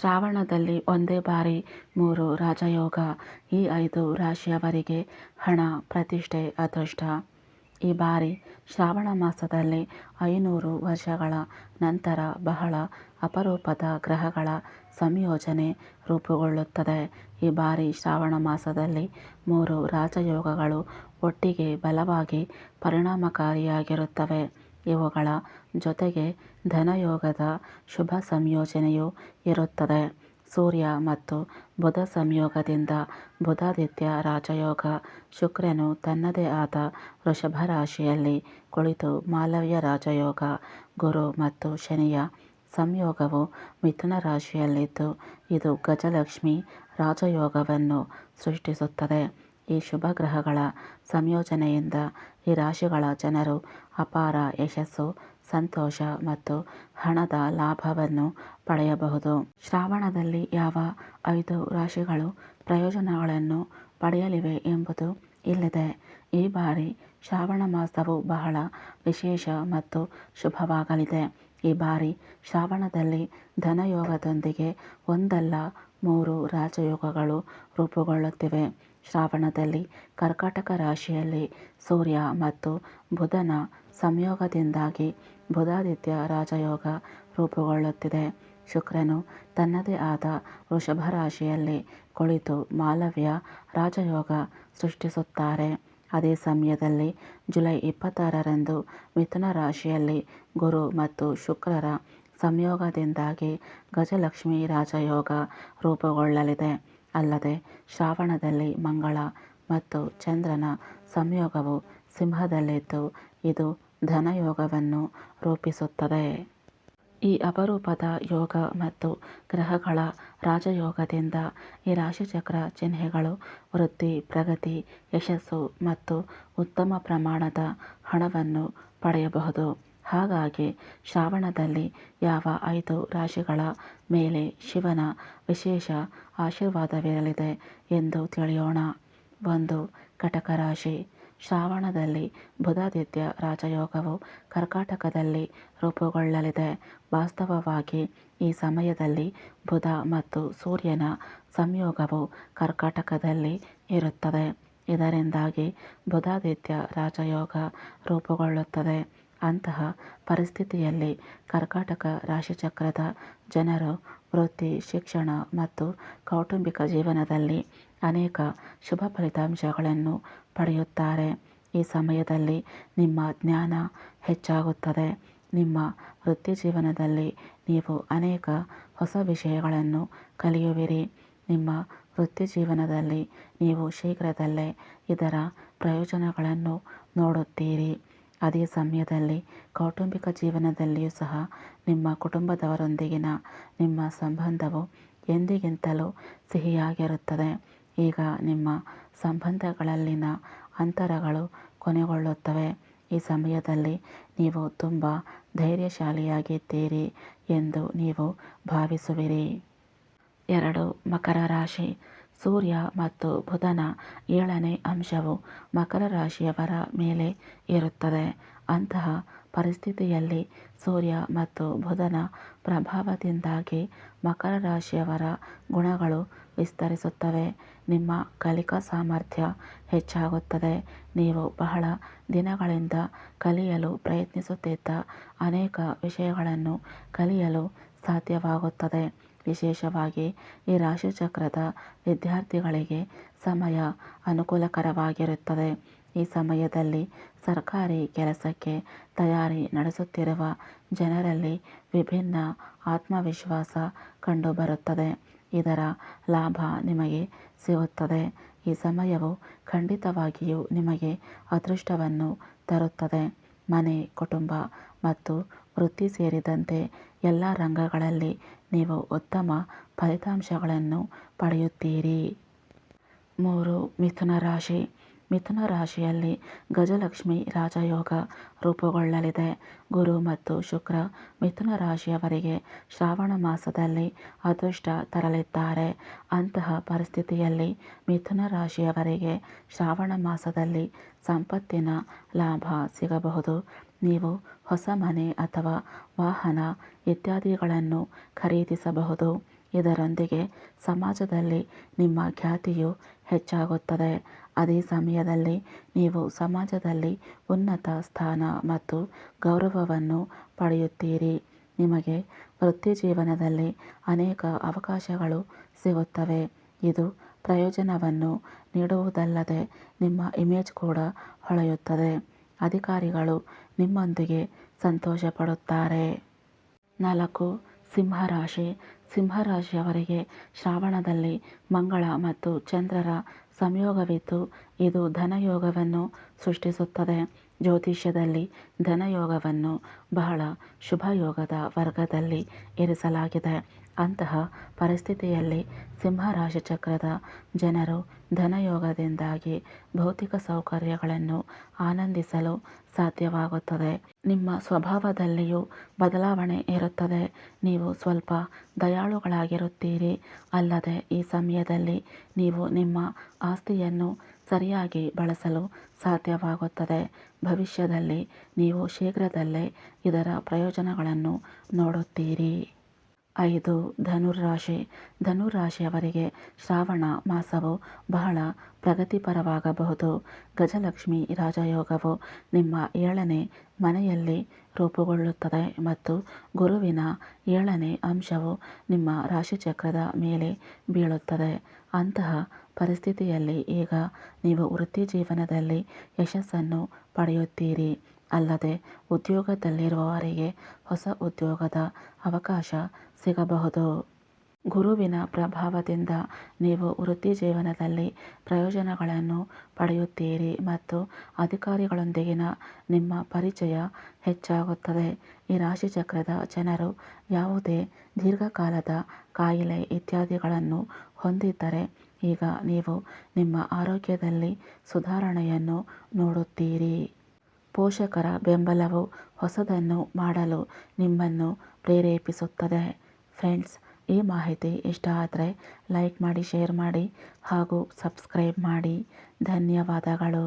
ಶ್ರಾವಣದಲ್ಲಿ ಒಂದೇ ಬಾರಿ ಮೂರು ರಾಜಯೋಗ, ಈ ಐದು ರಾಶಿಯವರಿಗೆ ಹಣ, ಪ್ರತಿಷ್ಠೆ, ಅದೃಷ್ಟ. ಈ ಬಾರಿ ಶ್ರಾವಣ ಮಾಸದಲ್ಲಿ ಐನೂರು ವರ್ಷಗಳ ನಂತರ ಬಹಳ ಅಪರೂಪದ ಗ್ರಹಗಳ ಸಂಯೋಜನೆ ರೂಪುಗೊಳ್ಳುತ್ತದೆ. ಈ ಬಾರಿ ಶ್ರಾವಣ ಮಾಸದಲ್ಲಿ ಮೂರು ರಾಜಯೋಗಗಳು ಒಟ್ಟಿಗೆ ಬಲವಾಗಿ ಪರಿಣಾಮಕಾರಿಯಾಗಿರುತ್ತವೆ. ಇವುಗಳ ಜೊತೆಗೆ ಧನಯೋಗದ ಶುಭ ಸಂಯೋಜನೆಯೂ ಇರುತ್ತದೆ. ಸೂರ್ಯ ಮತ್ತು ಬುಧ ಸಂಯೋಗದಿಂದ ಬುಧಾದಿತ್ಯ ರಾಜಯೋಗ ಶುಕ್ರನು ತನ್ನದೇ ಆದ ವೃಷಭ ರಾಶಿಯಲ್ಲಿ ಕುಳಿತು ಮಾಲವ್ಯ ರಾಜಯೋಗ, ಗುರು ಮತ್ತು ಶನಿಯ ಸಂಯೋಗವು ಮಿಥುನ ರಾಶಿಯಲ್ಲಿದ್ದು, ಇದು ಗಜಲಕ್ಷ್ಮಿ ರಾಜಯೋಗವನ್ನು ಸೃಷ್ಟಿಸುತ್ತದೆ. ಈ ಶುಭ ಗ್ರಹಗಳ ಸಂಯೋಜನೆಯಿಂದ ಈ ರಾಶಿಗಳ ಜನರು ಅಪಾರ ಯಶಸ್ಸು, ಸಂತೋಷ ಮತ್ತು ಹಣದ ಲಾಭವನ್ನು ಪಡೆಯಬಹುದು. ಶ್ರಾವಣದಲ್ಲಿ ಯಾವ ಐದು ರಾಶಿಗಳು ಪ್ರಯೋಜನಗಳನ್ನು ಪಡೆಯಲಿವೆ ಎಂಬುದು ಇಲ್ಲಿದೆ. ಈ ಬಾರಿ ಶ್ರಾವಣ ಮಾಸವು ಬಹಳ ವಿಶೇಷ ಮತ್ತು ಶುಭವಾಗಲಿದೆ. ಈ ಬಾರಿ ಶ್ರಾವಣದಲ್ಲಿ ಧನಯೋಗದೊಂದಿಗೆ ಒಂದಲ್ಲ ಮೂರು ರಾಜಯೋಗಗಳು ರೂಪುಗೊಳ್ಳುತ್ತಿವೆ. ಶ್ರಾವಣದಲ್ಲಿ ಕರ್ಕಾಟಕ ರಾಶಿಯಲ್ಲಿ ಸೂರ್ಯ ಮತ್ತು ಬುಧನ ಸಂಯೋಗದಿಂದಾಗಿ ಬುಧಾದಿತ್ಯ ರಾಜಯೋಗ ರೂಪುಗೊಳ್ಳುತ್ತಿದೆ. ಶುಕ್ರನು ತನ್ನದೇ ಆದ ವೃಷಭ ರಾಶಿಯಲ್ಲಿ ಕುಳಿತು ಮಾಲವ್ಯ ರಾಜಯೋಗ ಸೃಷ್ಟಿಸುತ್ತಾರೆ. ಅದೇ ಸಮಯದಲ್ಲಿ ಜುಲೈ ಇಪ್ಪತ್ತಾರರಂದು ಮಿಥುನ ರಾಶಿಯಲ್ಲಿ ಗುರು ಮತ್ತು ಶುಕ್ರರ ಸಂಯೋಗದಿಂದಾಗಿ ಗಜಲಕ್ಷ್ಮಿ ರಾಜಯೋಗ ರೂಪುಗೊಳ್ಳಲಿದೆ. ಅಲ್ಲದೆ ಶ್ರಾವಣದಲ್ಲಿ ಮಂಗಳ ಮತ್ತು ಚಂದ್ರನ ಸಂಯೋಗವು ಸಿಂಹದಲ್ಲಿದ್ದು ಇದು ಧನಯೋಗವನ್ನು ರೂಪಿಸುತ್ತದೆ. ಈ ಅಪರೂಪದ ಯೋಗ ಮತ್ತು ಗ್ರಹಗಳ ರಾಜಯೋಗದಿಂದ ಈ ರಾಶಿಚಕ್ರ ಚಿಹ್ನೆಗಳು ವೃದ್ಧಿ ಪ್ರಗತಿ, ಯಶಸ್ಸು ಮತ್ತು ಉತ್ತಮ ಪ್ರಮಾಣದ ಹಣವನ್ನು ಪಡೆಯಬಹುದು. ಹಾಗಾಗಿ ಶ್ರಾವಣದಲ್ಲಿ ಯಾವ ಐದು ರಾಶಿಗಳ ಮೇಲೆ ಶಿವನ ವಿಶೇಷ ಆಶೀರ್ವಾದವಿರಲಿದೆ ಎಂದು ತಿಳಿಯೋಣ. ಒಂದು, ಕಟಕ ರಾಶಿ. ಶ್ರಾವಣದಲ್ಲಿ ಬುಧಾದಿತ್ಯ ರಾಜಯೋಗವು ಕರ್ಕಾಟಕದಲ್ಲಿ ರೂಪುಗೊಳ್ಳಲಿದೆ. ವಾಸ್ತವವಾಗಿ ಈ ಸಮಯದಲ್ಲಿ ಬುಧ ಮತ್ತು ಸೂರ್ಯನ ಸಂಯೋಗವು ಕರ್ಕಾಟಕದಲ್ಲಿ ಇರುತ್ತದೆ. ಇದರಿಂದಾಗಿ ಬುಧಾದಿತ್ಯ ರಾಜಯೋಗ ರೂಪುಗೊಳ್ಳುತ್ತದೆ. ಅಂತಹ ಪರಿಸ್ಥಿತಿಯಲ್ಲಿ ಕರ್ಕಾಟಕ ರಾಶಿಚಕ್ರದ ಜನರು ವೃತ್ತಿ, ಶಿಕ್ಷಣ ಮತ್ತು ಕೌಟುಂಬಿಕ ಜೀವನದಲ್ಲಿ ಅನೇಕ ಶುಭ ಫಲಿತಾಂಶಗಳನ್ನು ಪಡೆಯುತ್ತಾರೆ. ಈ ಸಮಯದಲ್ಲಿ ನಿಮ್ಮ ಜ್ಞಾನ ಹೆಚ್ಚಾಗುತ್ತದೆ. ನಿಮ್ಮ ವೃತ್ತಿ ಜೀವನದಲ್ಲಿ ನೀವು ಅನೇಕ ಹೊಸ ವಿಷಯಗಳನ್ನು ಕಲಿಯುವಿರಿ. ನಿಮ್ಮ ವೃತ್ತಿ ಜೀವನದಲ್ಲಿ ನೀವು ಶೀಘ್ರದಲ್ಲೇ ಇದರ ಪ್ರಯೋಜನಗಳನ್ನು ನೋಡುತ್ತೀರಿ. ಅದೇ ಸಮಯದಲ್ಲಿ ಕೌಟುಂಬಿಕ ಜೀವನದಲ್ಲಿಯೂ ಸಹ ನಿಮ್ಮ ಕುಟುಂಬದವರೊಂದಿಗಿನ ನಿಮ್ಮ ಸಂಬಂಧವು ಎಂದಿಗಿಂತಲೂ ಸಿಹಿಯಾಗಿರುತ್ತದೆ. ಈಗ ನಿಮ್ಮ ಸಂಬಂಧಗಳಲ್ಲಿನ ಅಂತರಗಳು ಕೊನೆಗೊಳ್ಳುತ್ತವೆ. ಈ ಸಮಯದಲ್ಲಿ ನೀವು ತುಂಬ ಧೈರ್ಯಶಾಲಿಯಾಗಿದ್ದೀರಿ ಎಂದು ನೀವು ಭಾವಿಸುವಿರಿ. ಎರಡು, ಮಕರ ರಾಶಿ. ಸೂರ್ಯ ಮತ್ತು ಬುಧನ ಏಳನೇ ಅಂಶವು ಮಕರ ರಾಶಿಯವರ ಮೇಲೆ ಇರುತ್ತದೆ. ಅಂತಹ ಪರಿಸ್ಥಿತಿಯಲ್ಲಿ ಸೂರ್ಯ ಮತ್ತು ಬುಧನ ಪ್ರಭಾವದಿಂದಾಗಿ ಮಕರ ರಾಶಿಯವರ ಗುಣಗಳು ವಿಸ್ತರಿಸುತ್ತವೆ. ನಿಮ್ಮ ಕಲಿಕಾ ಸಾಮರ್ಥ್ಯ ಹೆಚ್ಚಾಗುತ್ತದೆ. ನೀವು ಬಹಳ ದಿನಗಳಿಂದ ಕಲಿಯಲು ಪ್ರಯತ್ನಿಸುತ್ತಿದ್ದ ಅನೇಕ ವಿಷಯಗಳನ್ನು ಕಲಿಯಲು ಸಾಧ್ಯವಾಗುತ್ತದೆ. ವಿಶೇಷವಾಗಿ ಈ ರಾಶಿಚಕ್ರದ ವಿದ್ಯಾರ್ಥಿಗಳಿಗೆ ಸಮಯ ಅನುಕೂಲಕರವಾಗಿರುತ್ತದೆ. ಈ ಸಮಯದಲ್ಲಿ ಸರ್ಕಾರಿ ಕೆಲಸಕ್ಕೆ ತಯಾರಿ ನಡೆಸುತ್ತಿರುವ ಜನರಲ್ಲಿ ವಿಭಿನ್ನ ಆತ್ಮವಿಶ್ವಾಸ ಕಂಡುಬರುತ್ತದೆ. ಇದರ ಲಾಭ ನಿಮಗೆ ಸಿಗುತ್ತದೆ. ಈ ಸಮಯವು ಖಂಡಿತವಾಗಿಯೂ ನಿಮಗೆ ಅದೃಷ್ಟವನ್ನು ತರುತ್ತದೆ. ಮನೆ, ಕುಟುಂಬ ಮತ್ತು ವೃತ್ತಿ ಸೇರಿದಂತೆ ಎಲ್ಲ ರಂಗಗಳಲ್ಲಿ ನೀವು ಉತ್ತಮ ಫಲಿತಾಂಶಗಳನ್ನು ಪಡೆಯುತ್ತೀರಿ. ಮೂರು ಮಿಥುನ ರಾಶಿ. ಮಿಥುನ ರಾಶಿಯಲ್ಲಿ ಗಜಲಕ್ಷ್ಮಿ ರಾಜಯೋಗ ರೂಪುಗೊಳ್ಳಲಿದೆ. ಗುರು ಮತ್ತು ಶುಕ್ರ ಮಿಥುನ ರಾಶಿಯವರಿಗೆ ಶ್ರಾವಣ ಮಾಸದಲ್ಲಿ ಅದೃಷ್ಟ ತರಲಿದ್ದಾರೆ. ಅಂತಹ ಪರಿಸ್ಥಿತಿಯಲ್ಲಿ ಮಿಥುನ ರಾಶಿಯವರಿಗೆ ಶ್ರಾವಣ ಮಾಸದಲ್ಲಿ ಸಂಪತ್ತಿನ ಲಾಭ ಸಿಗಬಹುದು. ನೀವು ಹೊಸ ಮನೆ ಅಥವಾ ವಾಹನ ಇತ್ಯಾದಿಗಳನ್ನು ಖರೀದಿಸಬಹುದು. ಇದರೊಂದಿಗೆ ಸಮಾಜದಲ್ಲಿ ನಿಮ್ಮ ಖ್ಯಾತಿಯು ಹೆಚ್ಚಾಗುತ್ತದೆ. ಅದೇ ಸಮಯದಲ್ಲಿ ನೀವು ಸಮಾಜದಲ್ಲಿ ಉನ್ನತ ಸ್ಥಾನ ಮತ್ತು ಗೌರವವನ್ನು ಪಡೆಯುತ್ತೀರಿ. ನಿಮಗೆ ವೃತ್ತಿಜೀವನದಲ್ಲಿ ಅನೇಕ ಅವಕಾಶಗಳು ಸಿಗುತ್ತವೆ. ಇದು ಪ್ರಯೋಜನವನ್ನು ನೀಡುವುದಲ್ಲದೆ ನಿಮ್ಮ ಇಮೇಜ್ ಕೂಡ ಹೊಳೆಯುತ್ತದೆ. ಅಧಿಕಾರಿಗಳು ನಿಮ್ಮೊಂದಿಗೆ ಸಂತೋಷಪಡುತ್ತಾರೆ. ನಾಲ್ಕು ಸಿಂಹರಾಶಿ. ಸಿಂಹರಾಶಿಯವರಿಗೆ ಶ್ರಾವಣದಲ್ಲಿ ಮಂಗಳ ಮತ್ತು ಚಂದ್ರರ ಸಂಯೋಗವಿದ್ದು, ಇದು ಧನಯೋಗವನ್ನು ಸೃಷ್ಟಿಸುತ್ತದೆ. ಜ್ಯೋತಿಷ್ಯದಲ್ಲಿ ಧನಯೋಗವನ್ನು ಬಹಳ ಶುಭಯೋಗದ ವರ್ಗದಲ್ಲಿ ಇರಿಸಲಾಗಿದೆ. ಅಂತಹ ಪರಿಸ್ಥಿತಿಯಲ್ಲಿ ಸಿಂಹರಾಶಿ ಚಕ್ರದ ಜನರು ಧನಯೋಗದಿಂದಾಗಿ ಭೌತಿಕ ಸೌಕರ್ಯಗಳನ್ನು ಆನಂದಿಸಲು ಸಾಧ್ಯವಾಗುತ್ತದೆ. ನಿಮ್ಮ ಸ್ವಭಾವದಲ್ಲಿಯೂ ಬದಲಾವಣೆ ಇರುತ್ತದೆ. ನೀವು ಸ್ವಲ್ಪ ದಯಾಳುಗಳಾಗಿರುತ್ತೀರಿ. ಅಲ್ಲದೆ ಈ ಸಮಯದಲ್ಲಿ ನೀವು ನಿಮ್ಮ ಆಸ್ತಿಯನ್ನು ಸರಿಯಾಗಿ ಬಳಸಲು ಸಾಧ್ಯವಾಗುತ್ತದೆ. ಭವಿಷ್ಯದಲ್ಲಿ ನೀವು ಶೀಘ್ರದಲ್ಲೇ ಇದರ ಪ್ರಯೋಜನಗಳನ್ನು ನೋಡುತ್ತೀರಿ. ಐದು ಧನುರಾಶಿ ಧನುರಾಶಿಯವರಿಗೆ ಶ್ರಾವಣ ಮಾಸವು ಬಹಳ ಪ್ರಗತಿಪರವಾಗಬಹುದು. ಗಜಲಕ್ಷ್ಮಿ ರಾಜಯೋಗವು ನಿಮ್ಮ ಏಳನೇ ಮನೆಯಲ್ಲಿ ರೂಪುಗೊಳ್ಳುತ್ತದೆ ಮತ್ತು ಗುರುವಿನ ಏಳನೇ ಅಂಶವು ನಿಮ್ಮ ರಾಶಿಚಕ್ರದ ಮೇಲೆ ಬೀಳುತ್ತದೆ. ಅಂತಹ ಪರಿಸ್ಥಿತಿಯಲ್ಲಿ ಈಗ ನೀವು ವೃತ್ತಿ ಜೀವನದಲ್ಲಿ ಯಶಸ್ಸನ್ನು ಪಡೆಯುತ್ತೀರಿ. ಅಲ್ಲದೆ ಉದ್ಯೋಗದಲ್ಲಿರುವವರಿಗೆ ಹೊಸ ಉದ್ಯೋಗದ ಅವಕಾಶ ಸಿಗಬಹುದು. ಗುರುವಿನ ಪ್ರಭಾವದಿಂದ ನೀವು ವೃತ್ತಿ ಜೀವನದಲ್ಲಿ ಪ್ರಯೋಜನಗಳನ್ನು ಪಡೆಯುತ್ತೀರಿ ಮತ್ತು ಅಧಿಕಾರಿಗಳೊಂದಿಗಿನ ನಿಮ್ಮ ಪರಿಚಯ ಹೆಚ್ಚಾಗುತ್ತದೆ. ಈ ರಾಶಿಚಕ್ರದ ಜನರು ಯಾವುದೇ ದೀರ್ಘಕಾಲದ ಕಾಯಿಲೆ ಇತ್ಯಾದಿಗಳನ್ನು ಹೊಂದಿದ್ದರೆ ಈಗ ನೀವು ನಿಮ್ಮ ಆರೋಗ್ಯದಲ್ಲಿ ಸುಧಾರಣೆಯನ್ನು ನೋಡುತ್ತೀರಿ. ಪೋಷಕರ ಬೆಂಬಲವು ಹೊಸದನ್ನು ಮಾಡಲು ನಿಮ್ಮನ್ನು ಪ್ರೇರೇಪಿಸುತ್ತದೆ. ಫ್ರೆಂಡ್ಸ್, ಈ ಮಾಹಿತಿ ಇಷ್ಟ ಆದರೆ ಲೈಕ್ ಮಾಡಿ, ಶೇರ್ ಮಾಡಿ ಹಾಗೂ ಸಬ್ಸ್ಕ್ರೈಬ್ ಮಾಡಿ. ಧನ್ಯವಾದಗಳು.